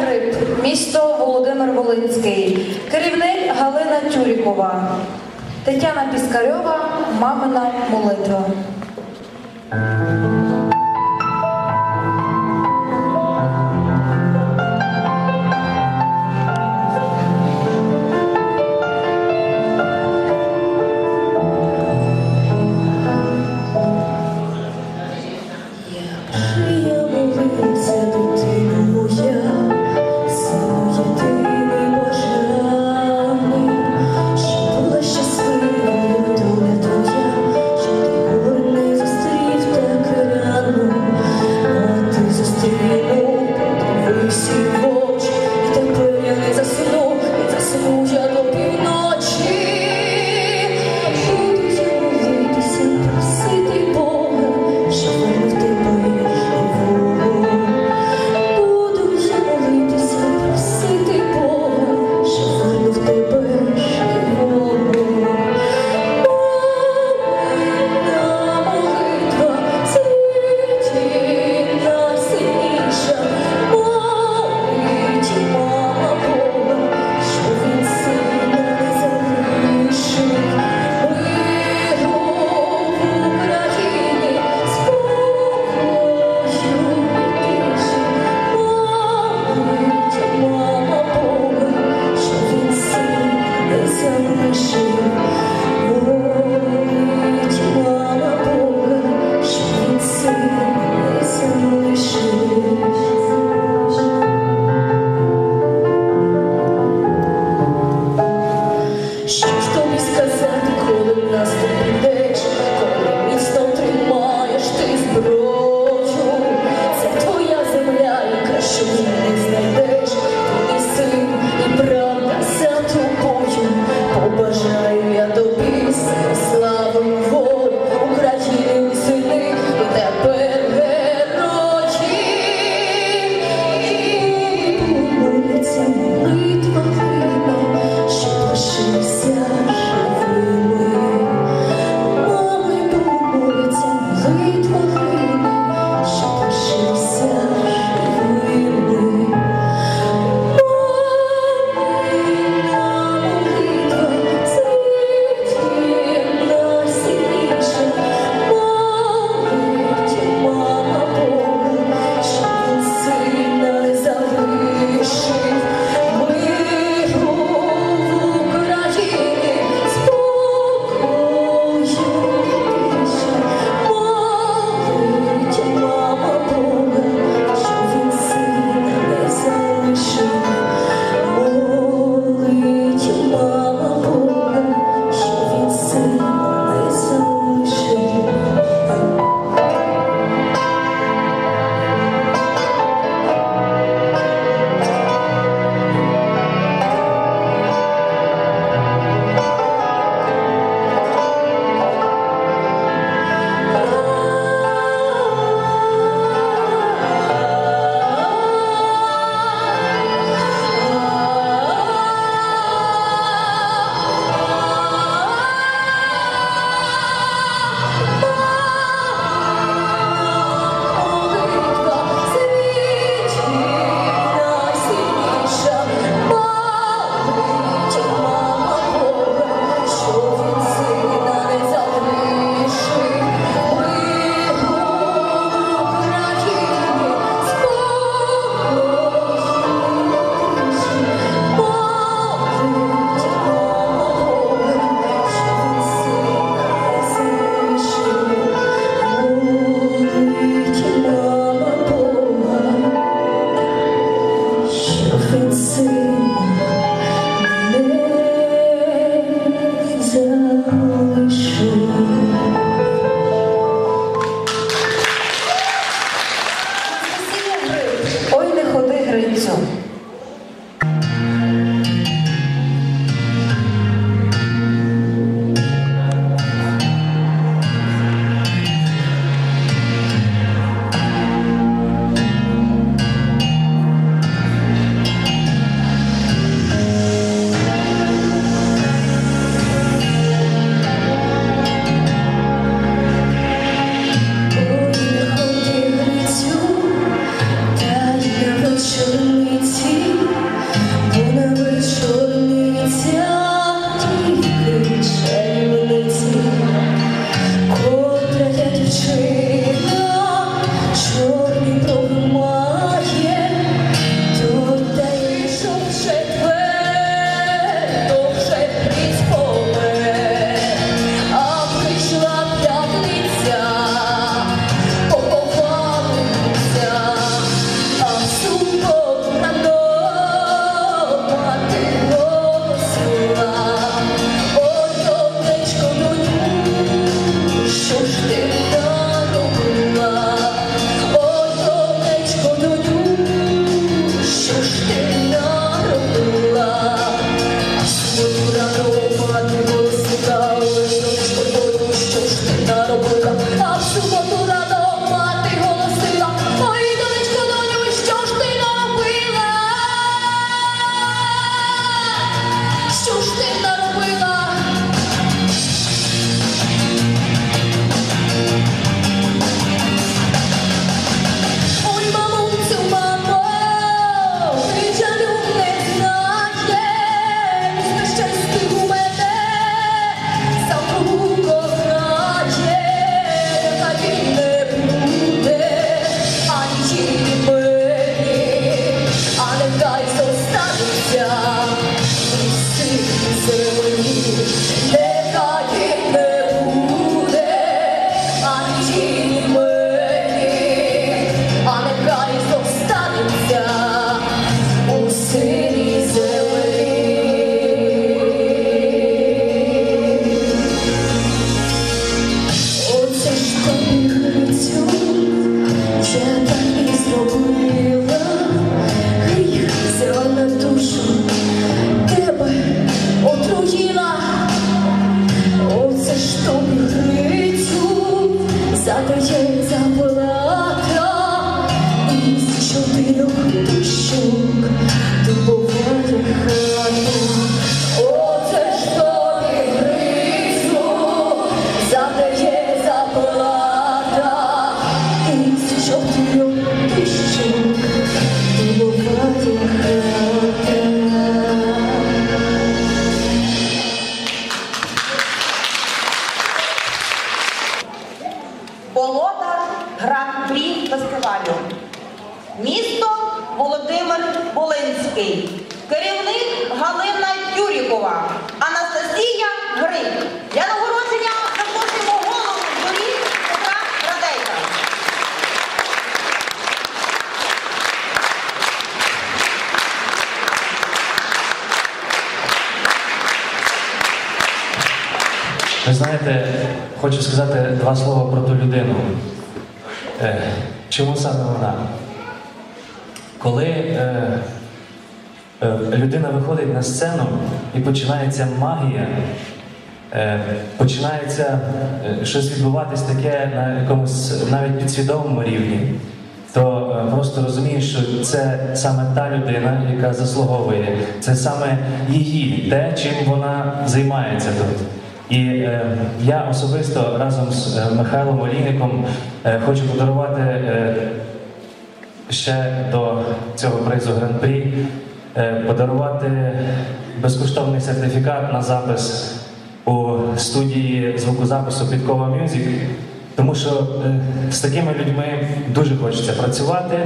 Гриб, місто Володимир Волинський, керівник Галина Тюрікова, Тетяна Піскарьова, мамина молитва. Оце ж ти крицю, це так і зробив. Ви знаєте, хочу сказати два слова про ту людину. Е, чому саме вона? Коли е, е, людина виходить на сцену і починається магія, е, починається е, щось відбуватись таке на якомусь навіть підсвідомому рівні, то е, просто розумієш, що це саме та людина, яка заслуговує, це саме її, те, чим вона займається тут. І е, я особисто разом з е, Михайлом Олійником е, хочу подарувати е, ще до цього призу Гран-прі е, подарувати безкоштовний сертифікат на запис у студії звукозапису Підкова Мюзик, тому що е, з такими людьми дуже хочеться працювати.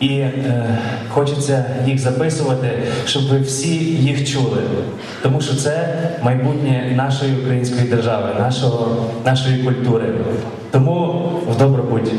І е, хочеться їх записувати, щоб ви всі їх чули. Тому що це майбутнє нашої української держави, нашого, нашої культури. Тому в добробуті.